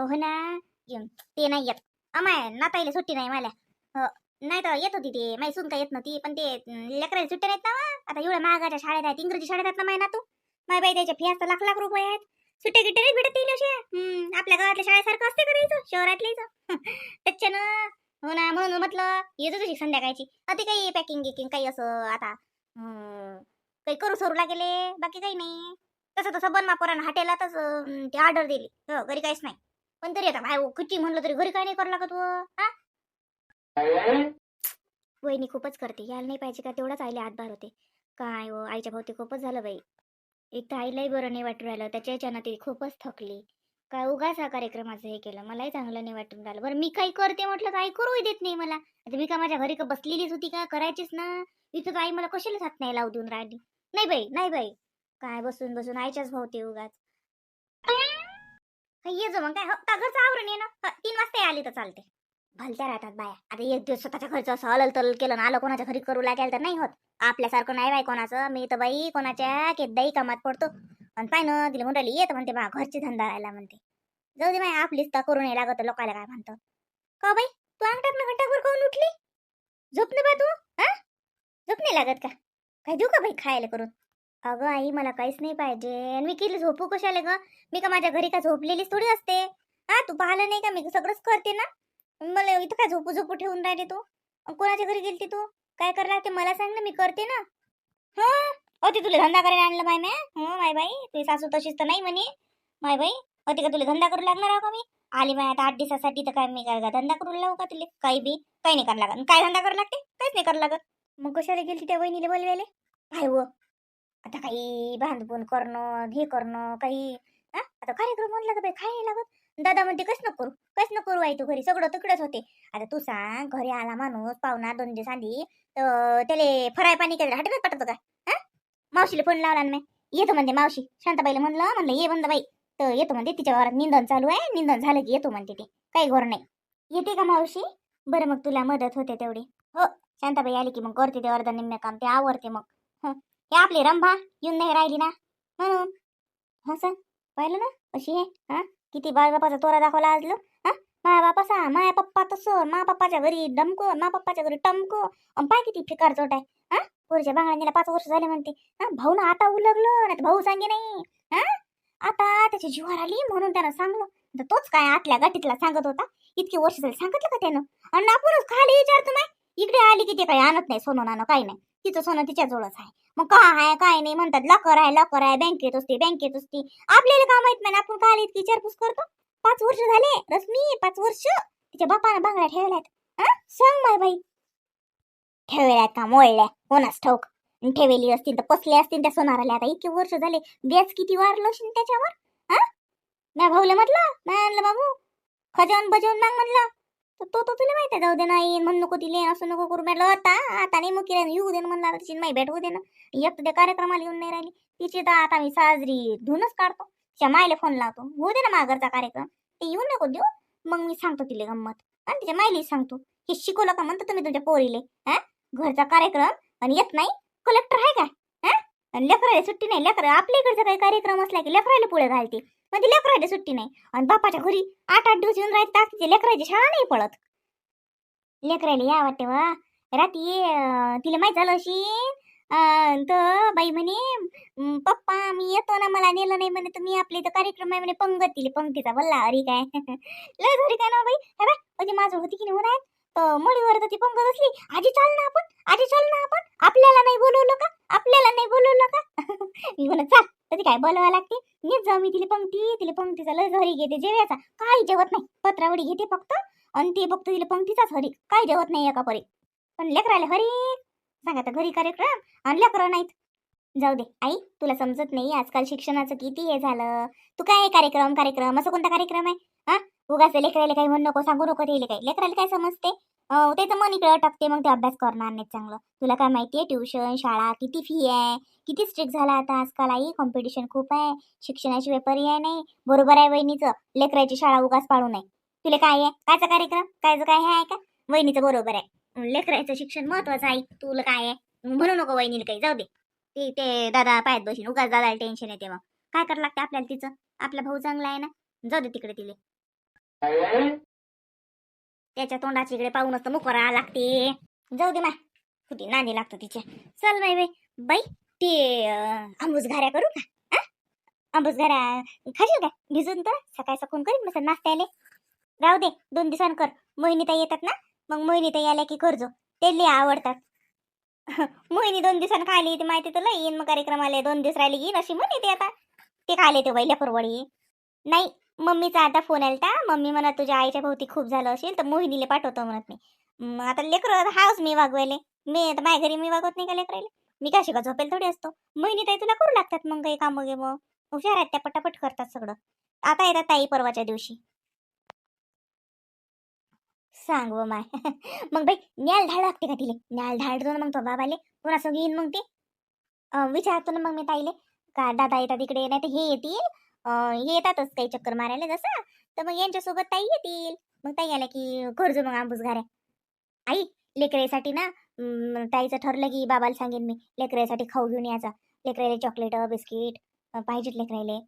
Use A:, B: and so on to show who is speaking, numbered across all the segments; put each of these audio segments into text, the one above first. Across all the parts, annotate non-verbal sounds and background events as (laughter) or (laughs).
A: हो ना. ते नाही येत. अमाय नाताईला सुट्टी नाही मला हो नाही तर येत होती ते. माही सून काय येत नव्हती. पण ते अं, लेकराला सुट्ट्या नाहीत ना आता एवढ्या महागाच्या शाळेत आहेत इंग्रजी शाळेत आहेत ना माय नातू. माय बाई त्याच्या फी तर लाख लाख रुपये आहेत. सुट्ट्या गिट्ट्या नाही भेटत येईल अशा. आपल्या गावातल्या शाळेसारखं असते करायचं शहरातल्या त्याच्यानं (laughs) हो ना म्हणून म्हटलं येतो तुझी संध्याकाळची. आता काही पॅकिंग गिकिंग काही असं आता काही करू सरू लागेले. बाकी काही नाही. तसं तसं बनवा पोरानं. हॉटेलातच अं, ती ऑर्डर दिली. हो घरी काहीच नाही. पण तरी आता बाय किती म्हणलं तरी घरी काय नाही करू लागत हा? वहिनी खूपच करते. यायला नाही पाहिजे का? तेवढाच आईला हातभार होते. काय हो आईच्या भोवती खूपच झालं बाई. एक तर आईलाही बरं नाही वाटून राहिलं. त्याच्या याच्यानं ती खूपच थकली. काय उगाच हा कार्यक्रमाचं हे केलं. मलाही चांगलं नाही वाटून राहिलं. बरं मी काही करते म्हटलं तर आई करूही देत नाही मला. आता मी का माझ्या घरी का बसलेलीच होती का? करायचीच ना. इथं तर आई मला कशालाच हात नाही लावून देऊन राहिली. नाही बाई नाही बाई. काय बसून बसून आईच्याच भोवती उगाच. ये जो मग काय हो? का घरचं आवरून ये ना तीन वाजता आली तर चालते. भलत्या राहतात बाया. आता एक दिवस स्वतःच्या घरचं असं हलल तलल केलं ना आलं कोणाच्या घरी करू लागेल तर नाही होत. आपल्यासारखं नाही बाई कोणाचं. मी तर बाई कोणाच्या केदाही कामात पडतो. पण पाय ना तिला म्हणून येत म्हणते बा घरची धंदा राहिला म्हणते. जाऊ दे बाई आपलीच तर करून नाही लागत लोकाला काय म्हणतो. का बाई तू अंग ना घंटाभर खाऊन उठली? झोप ना बा तू हा? झोप नाही लागत का? काय देऊ का बाई खायला करून? अगं आई मला काहीच नाही पाहिजे. आणि मी केली झोपू कशाले ग? मी का माझ्या घरी का झोपलेलीच थोडी असते? हा तू पाहिलं नाही का? मी सगळंच करते ना? मला इथं काय झोपू झोपू ठेवून राहिले तू? कोणाच्या घरी गेलती तू? काय करणार ते? मला सांग ना मी करते ना. हा? अ ते तुला धंदा करायला आणलं बाय मॅ हो माय बाई तुझी सासू तशीच तर नाही म्हणे. माय बाई अ ते का तुला धंदा करू लागणार आहो का मी? आली माय आता आठ दिवसासाठी तर काय मी काय धंदा करू लावू का तुला? काही बी काही नाही करावं लागत. काय धंदा करावं लागते? काहीच नाही करावं लागत. मग कशाला गेली त्या वहिनीला बोलवायला? काय व. आता काही बांधपून करणं हे करणं काही हा? आता कार्यक्रम म्हणलं का बाई काय नाही लागत? दादा म्हणते कस करू? कस करू आई तू घरी? सगळं तिकडेच होते. आता तू सांग घरी आला माणूस पाहुणा दोन दिवस आधी तर त्याले फराय पाणी केलं हटकत पटतो का? हा? मावशीला फोन लावला ना येतो म्हणते मावशी. शांताबाईला म्हणलं म्हणलं ये बंद बाई. तर येतो म्हणते तिच्या वरात निंदन चालू आहे निंदन झालं की येतो म्हणते ते. काही घोर नाही. येते का मावशी? बरं मग तुला मदत होते तेवढी. हो शांताबाई आली की मग करते ते अर्धा निम्म्या काम ते आवडते मग. हे आपली रंभा येऊन नाही राहिली ना. म्हणून हा सर पाहिलं ना? अशी आहे हा? किती बाळबापाचा तोरा दाखवला आजलो हा? माया बापाचा माया पप्पा तसं मा पप्पाच्या घरी डमको मा पप्पाच्या घरी टमको. पाय किती फिकार चोट आहे हा? पोरीच्या बांगड्याला पाच वर्ष झाले म्हणते हा? भाऊ ना आता उलगलो नाही भाऊ सांगे नाही हा? आता त्याची जीवार आली म्हणून त्यानं सांगलं. तर तोच काय आतल्या गाठीतला सांगत होता? इतके वर्ष झाले सांगितलं का त्यानं? आणि आपणच खाली विचारतो नाही इकडे आली की ते काही आणत नाही सोनं नाणं काही नाही. तिचं सोनं तिच्या जवळच आहे. मग का आहे काय नाही म्हणतात लकर आहे लकर आहे बँकेत असते बँकेत असते. आपल्याला का माहीत नाही आपण काल इतकी विचारपूस करतो? पाच वर्ष झाले रश्मी पाच वर्ष. तिच्या बापानं बांगड्या ठेवल्यात. हा? सांग माय बाई. ठेवल्यात का मोडल्या? कोणाच ठाऊक. आणि ठेवली असतील तर पसले असतील त्या सोनाराला. आता इतके वर्ष झाले व्याज किती वारलं असेल त्याच्यावर? हा? म्या भाऊला म्हटलं नाही आणलं बाबू खजावून बजावून माग म्हणलं. तर तो तो तुला माहिती आहे जाऊ दे ना येईन म्हण नको तिले असं नको करू. म्हटलं आता आता नाही मुकी येऊ दे ना म्हणलं आता तिची माही भेट होऊ दे ना. एक तर त्या कार्यक्रमाला येऊन नाही राहिली. तिची तर आता मी साजरी धुनच काढतो. तिच्या मायला फोन लावतो. होऊ दे ना माघरचा कार्यक्रम ते येऊ नको देऊ. मग मी सांगतो तिले गंमत. आणि तिच्या मायला सांगतो. हे शिकवलं का म्हणतो तुम्ही तुमच्या पोरीले हा? घरचा कार्यक्रम आणि येत नाही. कलेक्टर आहे काय हा? आणि लेकराला सुट्टी नाही. लेकर आपल्या इकडचा काही कार्यक्रम असला की लेकराला पुढे घालते मध्ये लेकरायची सुट्टी नाही. आणि बापाच्या घरी आठ आठ दिवस येऊन राहते तिच्या लेकरायची शाळा नाही पळत. लेकराला या वाटते वा रात्री तिला माहीत झालं अशी तर बाई म्हणे पप्पा मी येतो ना मला नेलं नाही म्हणे तुम्ही आपले तर कार्यक्रम आहे म्हणे पंगत दिली पंक्तीचा बल्ला अरे काय. (laughs) लय घरी काय ना हो बाई. हे बाय म्हणजे माझं होती की नाही होणार? तर मळीवर तर ती पंगत असली. आजी चाल ना आपण. आजी चाल ना आपण. आपल्याला नाही बोलवलं का? आपल्याला नाही बोलवलं का? (laughs) मी म्हणत चाल तर ती काय बोलवा लागते? नेत जाऊ मी तिला पंक्ती तिला पंक्तीचा लय घरी घेते जेवायचा. काही जेवत नाही. पत्रावडी घेते फक्त आणि ते फक्त तिला पंक्तीचाच हरी. काही जेवत नाही एका परी पण लेकराला हरी. सांगा तर घरी कार्यक्रम आणि लेकरं नाहीत. जाऊ दे. आई तुला समजत नाही आजकाल शिक्षणाचं किती हे झालं. तू काय कार्यक्रम कार्यक्रम? असं कोणता कार्यक्रम आहे? हा? उगाच लेकराला काही म्हणू नको सांगू नको ते काय लेकराला काय समजते? हो त्याचं मन इकडे अटकते मग ते अभ्यास करणार नाही चांगलं. तुला काय माहितीये ट्युशन शाळा किती फी आहे? किती स्ट्रिक्ट झाला आता आजकाल आई? कॉम्पिटिशन खूप आहे. शिक्षणाची व्यापारी आहे नाही. बरोबर आहे वहिनीचं. लेकराची शाळा उगाच पाडू नये. तुला काय आहे? कायचा कार्यक्रम? कायचं काय हे आहे का वहिनीचं बरोबर आहे. लेकराचं शिक्षण महत्वाचं आहे. तुला काय आहे? म्हणू नको वहिनीला काही. जाऊ दे. ते ते दादा पायात बसून उगाच दादाला टेन्शन येते मग. काय करावं लागते आपल्याला तिचं? आपला भाऊ चांगला आहे ना? जाऊ दे तिकडे तिले. त्याच्या तोंडाची इकडे पाहूनच तर मुकरा लागते. जाऊ दे माय. होती नांदी लागतो तिच्या. चल बाई बाई. बाई ते अं, आंबूस घाऱ्या करू का? आ? आंबूस घाऱ्या खाशील का? भिजून तर. सकाळी सकून करीन मस्त नाश्त्याले. राहू दे. दोन दिवसांनी कर. मोहिनीताई येतात ना? मग मोहिनीताई आल्या की करजो ते लय आवडतात. (laughs) मोहिनी दोन दिवसांनी खाली येते. माहिती तुला येईन मग कार्यक्रमाला. दोन दिवस राहिले येईन अशी म्हणे ते आता. ते खाले ते बाई परवडी. नाही मम्मीचा आता फोन आलता. मम्मी म्हणा तुझ्या आईच्या भोवती खूप झालं असेल तर मोहिनीला पाठवतो म्हणत मी. आता लेकर हाच मी वागवायले. मी आता माझ्या घरी मी वागवत नाही का लेकरायला? मी काय शिका झोपेल थोडी असतो? मोहिनी ताई तुला करू लागतात मग काही कामं गे मग हुशार आहेत त्या पटापट करतात सगळं. आता येतात ताई परवाच्या दिवशी. सांग व माय. (laughs) मग बाई न्याल धाड लागते का तिले? न्याल धाडतो ना मग तो बाबाले पुन्हा सगळी येईन मग ते? विचारतो ना मग मी ताईले. का दादा येतात इकडे नाही तर हे येतील. हे येतातच काही चक्कर मारायला जसं. तर मग यांच्यासोबत ताई येतील. मग ताई आल्या की करजो मग आंबूस घाऱ्या आई लेकरासाठी ना ताईचं ठरलं की बाबाला सांगेन मी लेकरासाठी खाऊ घेऊन यायचा. लेकरायला चॉकलेट बिस्किट पाहिजेत लेकरायले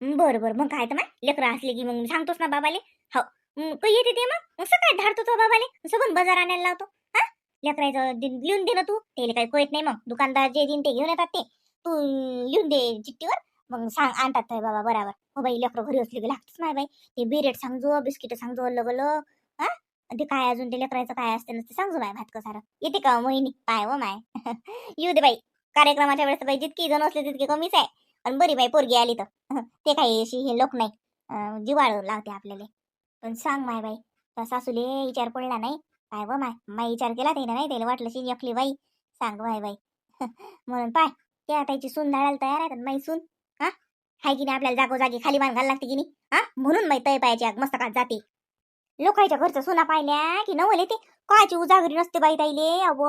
A: बर बरं बरं. मग काय तर मग. लेकरं असले की मग सांगतोस ना बाबाले. हो. काही येते ते मग? मग सकाळी धाडतो तो बाबाले. सगळं बाजार आणायला लावतो. हा? लेकरायचं लिहून दे ना तू. त्याला काही कळत नाही मग. दुकानदार जे दिन ते घेऊन येतात ते. तू लिहून दे चिठ्ठीवर. मग सांग आणतात ते बाबा बरोबर. हो बाई लेकरं घरी असली की लागतच माय बाई. ते बिरेट सांगजो बिस्किट सांगजो अलग हा? ते काय अजून ते लेकरायचं काय असते नसते सांगजो माय भात सारं येते का हो मोहिनी? पाय व माय. (laughs) येऊ दे बाई. कार्यक्रमाच्या वेळेस बाई जितकी जण असले तितके कमीच आहे. पण बरी बाई पोरगी आली तर. (laughs) ते काही अशी हे लोक नाही. जिवाळ लावते आपल्याला. पण सांग माय बाई तर सासूले विचार पडला नाही? काय व हो माय. माय विचार केला त्याने नाही त्याला वाटलं शी एकली बाई. सांग बाय बाई. (laughs) म्हणून पाय त्या त्याची सून धाडायला तयार आहे माई सून. हाय की नाही आपल्याला जागोजागी खाली मान घाल लागते की नाही? हा? म्हणून माई तय पायाची आग मस्तकात जाते. लोकांच्या घरचं सुना पाहिल्या की नवल येते? कायची उजागरी नसते बाई ताईले. अव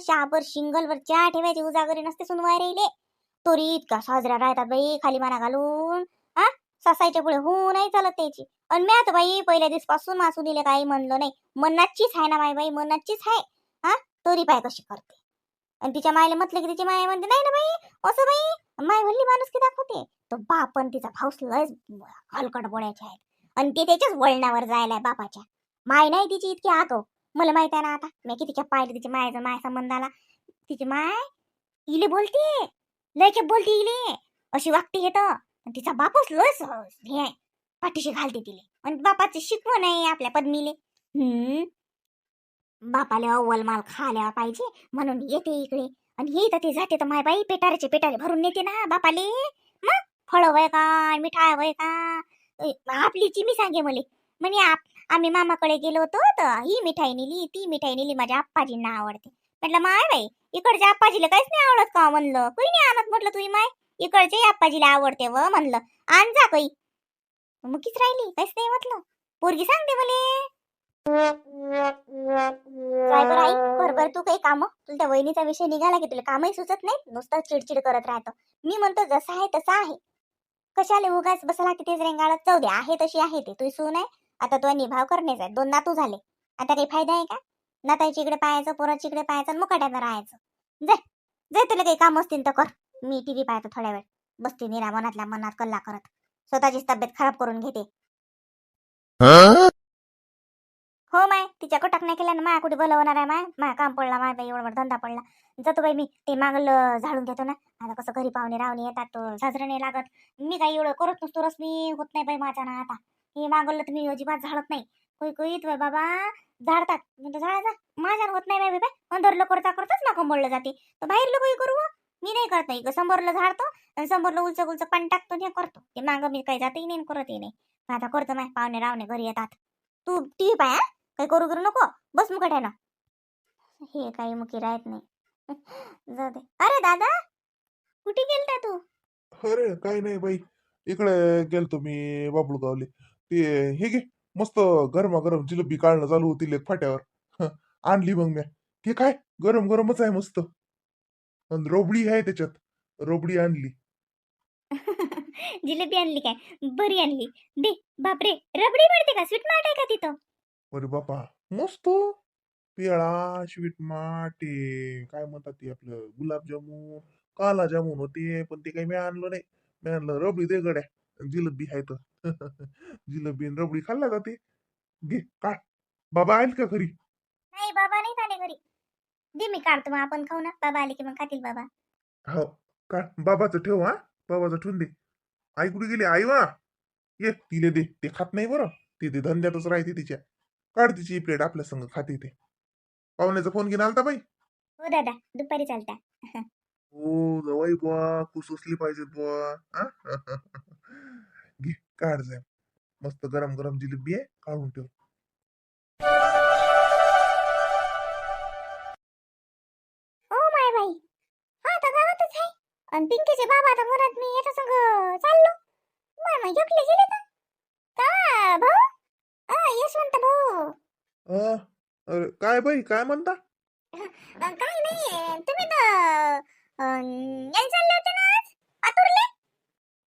A: शहाभर शिंगलवर चहा ठेवायची उजागरी नसते सुनवाय राहिले तोरी इतका साजरा राहतात बाई खाली माना घालून. हा? ससायच्या पुढे हो नाही चालत त्याची. आणि मी आता बाई पहिल्या दिवसपासून दिले काही म्हणलं नाही. मनाचीच आहे ना माय बाई मनाचीच आहे हा? तोरी पाय कशी करते? आणि तिच्या मायला म्हटलं की तिची माया म्हणते नाही ना बाई असं बाई माय म्हणली माणूस की दाखवते. तो बाप आणि तिचा भाऊस लयच हलकट बोळ्याचे आहेत. आणि ते त्याच्याच वळणावर जायला बापाच्या. माय नाही तिची इतकी आगव मला माहीत आहे ना आता मी तिच्या पाहिलं तिच्या मायाचा माय संबंधाला. तिची माय इले बोलते. लय बोलते इले. अशी वागते हे तर. आणि तिचा बापच लयच हे पाठीशी घालते तिले. आणि बापाची शिकवण आहे आपल्या पद्मीले. हम्म. बापाले अव्वल माल खाल्या पाहिजे म्हणून येते इकडे. आणि हे तर ते जाते तर माय बाई पेटारेचे पेटारे भरून नेते ना बापाले. मग फळ वय का मिठाय वय का? आपली चिमी सांगे मले. म्हणे आप आम्ही मामाकडे गेलो होतो तर ही मिठाई नेली ती मिठाई नेली माझ्या आप्पाजींना आवडते. म्हटलं माय बाई इकडच्या आप्पाजीला काहीच नाही आवडत का म्हणलं? कोणी नाही आणत म्हटलं तुझी माय? इकडच्या आप्पाजीला आवडते व म्हणलं. आण जा काही मग राहिली? काहीच नाही म्हटलं. पोरगी सांगते मले. काय बरं आई? कर तू काही काम? तुला त्या वहिनीचा विषय निघाला की तुला कामही सुचत नाही नुसतं चिडचिड करत राहतो. मी म्हणतो जसा आहे तसा आहे. कशाले उगाच बसला की तेच रेंगाळत? जाऊ दे आहे तशी आहे ते. तू सून आहे. आता तो निभाव करणेच आहे. दोन नातू झाले. आता काही फायदा आहे का? नाताईच्या इकडे पाहायचं पोराच्या इकडे पाहायचं मुकाट्यानं राहायचं. जाय जाय तुला काही काम असतील तर कर. मी टीव्ही पाहतो थोड्या वेळ. बसते निरा मनातल्या मनात कल्ला करत. स्वतःचीच तब्येत खराब करून घेते. हो माय तिच्या कटक नाही केल्यानं माया कुठे बोलवणार आहे माय? माया काम पडला माय बाई एवढा धंदा पडला. जातो बाई मी ते मागलं झाडून घेतो ना. आता कसं घरी पाहुणे रावणे येतात तो साजरं नाही लागत. मी काही एवढं करत नसतो रसमी होत नाही बाई माझ्या ना आता. हे मागवलं तर मी अजिबात झाडत नाही. कोई कोई बाई बाबा झाडतात. म्हणजे झाडायचा माझ्या होत नाही बाई बाई अंदरलं करता करताच ना कंबळलं जाते. तर बाहेर लोक करू हो. मी नाही करत नाही. समोरलं झाडतो आणि समोरलं उलच उलचं पाणी टाकतो हे करतो. ते मागं मी काही जातही नाही करतही नाही. आता करतो माय पाहुणे रावणे घरी येतात. तू टी पाय काही करू करू नको? बस मुकट्यानं हे काही मुकी राहत नाही. (laughs) जाऊ दे. अरे दादा कुठे गेलता तू?
B: अरे काही नाही बाई. इकडे गेलतो मी बाबळू गावले ते हे घे मस्त गरमागरम जिलेबी काढणं चालू होती लेक फाट्यावर. आणली मग म्या. हे काय? गरम गरमच आहे मस्त. रोबडी आहे त्याच्यात. रोबडी आणली. (laughs)
A: जिलेबी आणली काय? बरी आणली. दे बापरे रबडी मिळते का? स्वीट मार्ट आहे का तिथं?
B: अरे बापा मस्त. पेळा स्वीट माटे काय म्हणतात ते आपलं गुलाबजामुन काला जामुन होते पण ते काही मी आणलं नाही. मी आणलं रबडी दे गड्या जिलेबी आहे तर. (laughs) जिलेबी आणि रबडी खाल्ला जाते घे काढ. बाबा आहेत का घरी?
A: नाही बाबा नाही आले घरी. दे मी काढतो मग आपण खाऊ ना. बाबा आले की मग खातील बाबा.
B: हो काढ. बाबाचं ठेव हा. बाबाचं ठेवून दे. आई कुठे गेली? आई वा. ये तिले दे. ते खात नाही बरं. ती ते धंद्यातच राहते तिच्या. काढ तिची प्लेट आपल्या संग खाते ते पाहुण्याचा फोन घेऊन आलता बाई.
A: हो दादा दुपारी चालता.
B: हो जवाई बुवा खुश असली पाहिजेत बुवा? (laughs) घे काढ जाय मस्त गरम गरम जिलेबी आहे काढून ठेव.
A: ओ माय बाई. हा तर गावातच आहे. आणि पिंकीचे बाबा आता म्हणत मी याच्या संग चाललो. माय माय एकले गेले का का भाऊ? आ यशवंत भाऊ.
B: अ, अरे काय बाई काय म्हणता?
A: अ, काही नाही तुम्ही तर अ, यायला चालले होते ना आज? पातुरले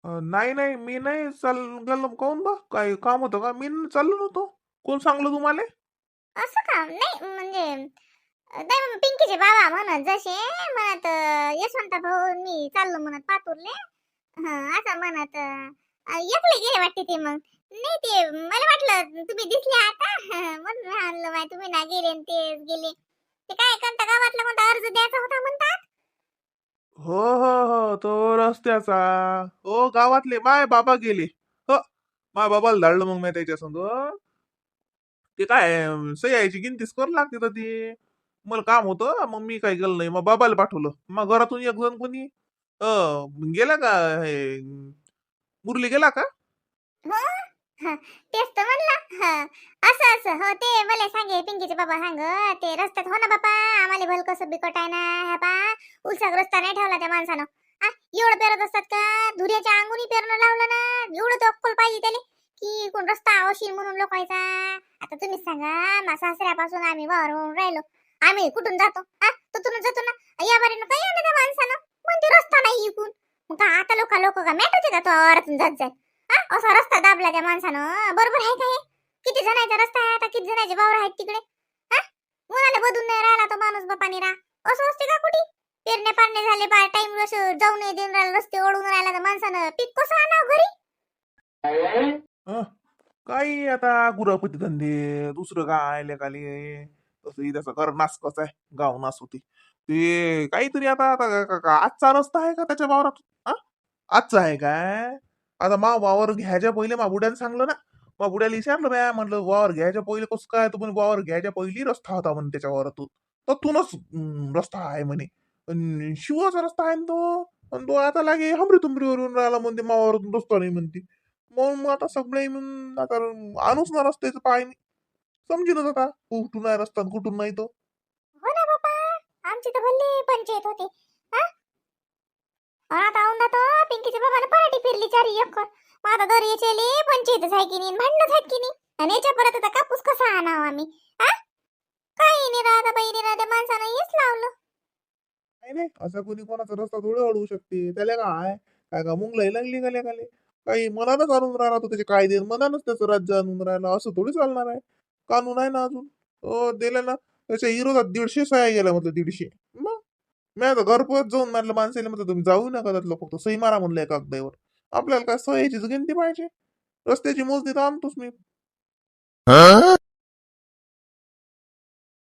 B: अ, नाही नाही मी नाही चाल गेलो. काऊन बा? काय काम होतं का? मी न- चाललो नव्हतो. कोण सांगलं तुम्हाला?
A: असं का? नाही म्हणजे अ, नाही मग पिंकीचे बाबा म्हणत जसे म्हणत अ, यशवंत भाऊ मी चाललो म्हणत पातुरले. हं, असं म्हणत अ, एकले गेले वाटते ते मग. नाही ते मला वाटलं तुम्ही दिसले आता. (laughs) म्हणून म्हणलं माय तुम्ही ना गेले न गेले. ते काय कोणता गावातला कोणता अर्ज द्यायचा होता म्हणतात?
B: हो हो हो तो रस्त्याचा. हो गावातले माय बाबा गेले. हो माय बाबाला धाडलं मग मी त्याच्या संग. ते काय सह्याची गिनतीच करू लागते तर ती. मला काम होतं मग मी काय गेलं नाही. मग बाबाला पाठवलं. मग घरातून एक जण कोणी गेला का हे मुरली गेला का? हो.
A: तेच तर म्हणलं. हं. असं असं. हो ते मला सांगे पिंकीचे बाबा सांग ते रस्त्यात हो ना बापा आम्हाला भल कसं बिकट आहे ना ह्या पा. उलसाक रस्ता नाही ठेवला त्या माणसानं. आ एवढं पेरत असतात का? धुऱ्याच्या अंगुनी पेरणं लावलं ना एवढं तो अक्कल पाहिजे त्याने की कोण रस्ता आवशील म्हणून लोकायचा. आता तुम्हीच सांगा मा सासऱ्यापासून आम्ही वावर होऊन राहिलो. आम्ही कुठून जातो? आ तुम्ही जातो ना? या बारीनं काही आलं त्या माणसानं? म्हणते रस्ता नाही इकून. मग का आता लोक लोक का मॅट होते का तो वावरातून जात जात हा? असा रस्ता दाबला त्या माणसानं. बरोबर आहे का हे? किती जणांचा रस्ता आहे आता? किती जणांचे वावर आहेत तिकडे? हा? मुलाला बदून नाही राहिला तो माणूस बापानी राहा असं असते का कुठे? पेरणे पारणे झाले बा टाइम जाऊ नये देऊन राहिला रस्ते ओढून राहिला तर माणसानं पीक कसं आणावं घरी?
B: काही आता गुरापती धंदे दुसरं काय लेकाले तसंही कर नास कसं आहे गाव नास होती ते काहीतरी आता आता का- का- आजचा रस्ता आहे का त्याच्या वावरात? हा? आजचा आहे काय? आता मा वावर घ्यायच्या पहिले मा बुड्याने सांगलं ना. मा बुड्याला विचारलं बॅ म्हणलं वावर घ्यायच्या पहिले कसं काय? तू म्हणे वावर घ्यायच्या पहिली रस्ता होता म्हणे त्याच्या वावरातून. तर तूनच रस्ता आहे म्हणे. अन शिवाचा रस्ता आहे ना तो. पण तो आता लागे हमरी तुमरीवरून राहिला म्हणते मावावरून रस्ता नाही म्हणते. मग मग आता सगळे म्हणून आता आणूच ना रस्त्याचं पाय नाही समजेलच आता. कुठून आहे रस्ता आणि कुठून नाही तो.
A: आमची तर भल्ली पंचायत होती. आता औंदा तो पिंकीच्या बाबाने पराठी फिरली चारी एक माझा दर याच्याले पंचायतच आहे की नाही भांडणच झाय की नाही. आणि याच्या परत आता कापूस कसा आणावा आम्ही? हा? काही नाही राधा बाई नाही राहता माणसानं हेच लावलं.
B: नाही नाही असं कोणी कोणाचा रस्ता थोडं अडवू शकते. त्याला काय? काय का मुंगलाई लागली का लेकाले? काही मनानच आणून राहिला तो त्याचे कायदे मनानच त्याचं राज्य आणून राहिला. असं थोडी चालणार आहे. कानून आहे ना अजून? दिलं ना त्याच्या विरोधात दीडशे सह्या गेल्या म्हटलं दीडशे. मग? मी आता घरपोच जाऊन म्हटलं माणसाला म्हटलं तुम्ही जाऊ नका त्यातलं फक्त सही मारा म्हणलंय कागदावर. आपल्याला काय सह्याचीच गिनती पाहिजे? रस्त्याची मोजणी तर आणतोच मी